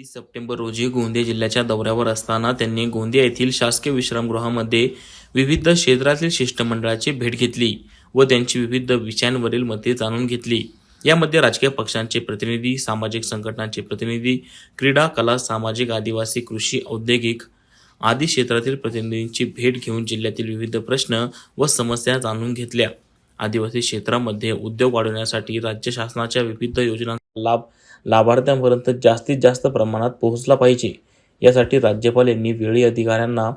तीस सप्टेंबर रोजी गोंदिया जिल्ह्याच्या दौऱ्यावर असताना त्यांनी गोंदिया येथील शासकीय विश्रामगृहामध्ये विविध क्षेत्रातील शिष्टमंडळाची भेट घेतली व त्यांची विविध विषयांवरील मते जाणून घेतली. यामध्ये राजकीय पक्षांचे प्रतिनिधी सामाजिक संघटनांचे प्रतिनिधी क्रीडा कला सामाजिक आदिवासी कृषी औद्योगिक आदी क्षेत्रातील प्रतिनिधींची भेट घेऊन जिल्ह्यातील विविध प्रश्न व समस्या जाणून घेतल्या. आदिवासी क्षेत्रामध्ये उद्योग वाढवण्यासाठी राज्य शासनाच्या विविध योजना लाभ लाभार्थ्यांपर्यंत जास्तीत जास्त प्रमाणात पोहोचला पाहिजे. यासाठी राज्यपाल यांनी वेळी अधिकाऱ्यांना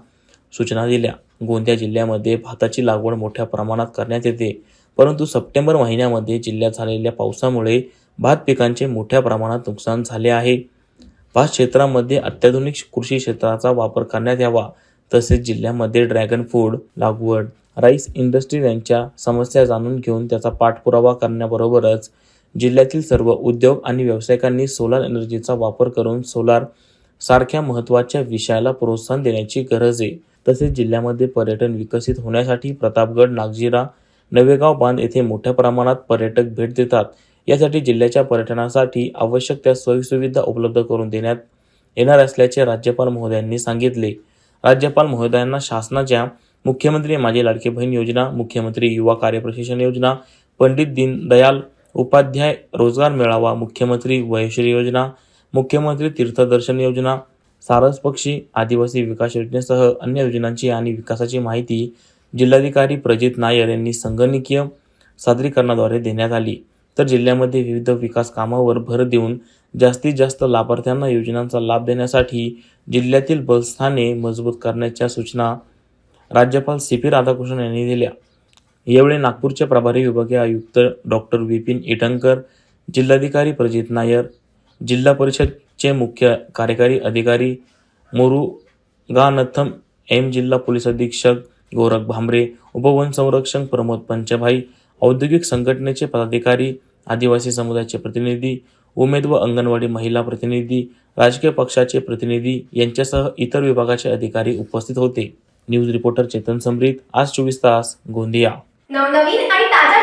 सूचना दिल्या. गोंदिया जिल्ह्यामध्ये भाताची लागवड मोठ्या प्रमाणात करण्यात येते. परंतु सप्टेंबर महिन्यामध्ये जिल्ह्यात झालेल्या पावसामुळे भात पिकांचे मोठ्या प्रमाणात नुकसान झाले आहे. भात क्षेत्रामध्ये अत्याधुनिक कृषी क्षेत्राचा वापर करण्यात यावा. तसेच जिल्ह्यामध्ये ड्रॅगन फूड लागवड राईस इंडस्ट्री यांच्या समस्या जाणून घेऊन त्याचा पाठपुरावा करण्याबरोबरच जिल्ह्यातील सर्व उद्योग आणि व्यावसायिकांनी सोलार एनर्जीचा वापर करून सोलार सारख्या महत्त्वाच्या विषयाला प्रोत्साहन देण्याची गरज आहे. तसेच जिल्ह्यामध्ये पर्यटन विकसित होण्यासाठी प्रतापगड नागझिरा नवेगाव बांध येथे मोठ्या प्रमाणात पर्यटक भेट देतात. यासाठी जिल्ह्याच्या पर्यटनासाठी आवश्यक त्या सोयीसुविधा उपलब्ध करून देण्यात येणार असल्याचे राज्यपाल महोदयांनी सांगितले. राज्यपाल महोदयांना शासनाच्या मुख्यमंत्री माझे लाडके बहीण योजना मुख्यमंत्री युवा कार्यप्रशिक्षण योजना पंडित दीनदयाल उपाध्याय रोजगार मेळावा मुख्यमंत्री वयश्री योजना मुख्यमंत्री तीर्थदर्शन योजना सारस पक्षी आदिवासी विकास योजनेसह अन्य योजनांची आणि विकासाची माहिती जिल्हाधिकारी प्रजित नायर यांनी संगणकीय सादरीकरणाद्वारे देण्यात आली. तर जिल्ह्यामध्ये विविध विकास कामावर भर देऊन जास्तीत जास्त लाभार्थ्यांना योजनांचा लाभ देण्यासाठी जिल्ह्यातील बसस्थाने मजबूत करण्याच्या सूचना राज्यपाल सी पी राधाकृष्णन यांनी दिल्या. यावेळी नागपूरचे प्रभारी विभागीय आयुक्त डॉक्टर विपिन इटनकर जिल्हाधिकारी प्रजित नायर जिल्हा परिषदचे मुख्य कार्यकारी अधिकारी मुरुगानथम एम जिल्हा पोलीस अधीक्षक गोरख भांबरे उपवन संरक्षक प्रमोद पंचभाई औद्योगिक संघटनेचे पदाधिकारी आदिवासी समुदायाचे प्रतिनिधी उमेद व अंगणवाडी महिला प्रतिनिधी राजकीय पक्षाचे प्रतिनिधी यांच्यासह इतर विभागाचे अधिकारी उपस्थित होते. न्यूज रिपोर्टर चेतन समरीत आज चोवीस तास गोंदिया. नवनवीन आणि ताज्या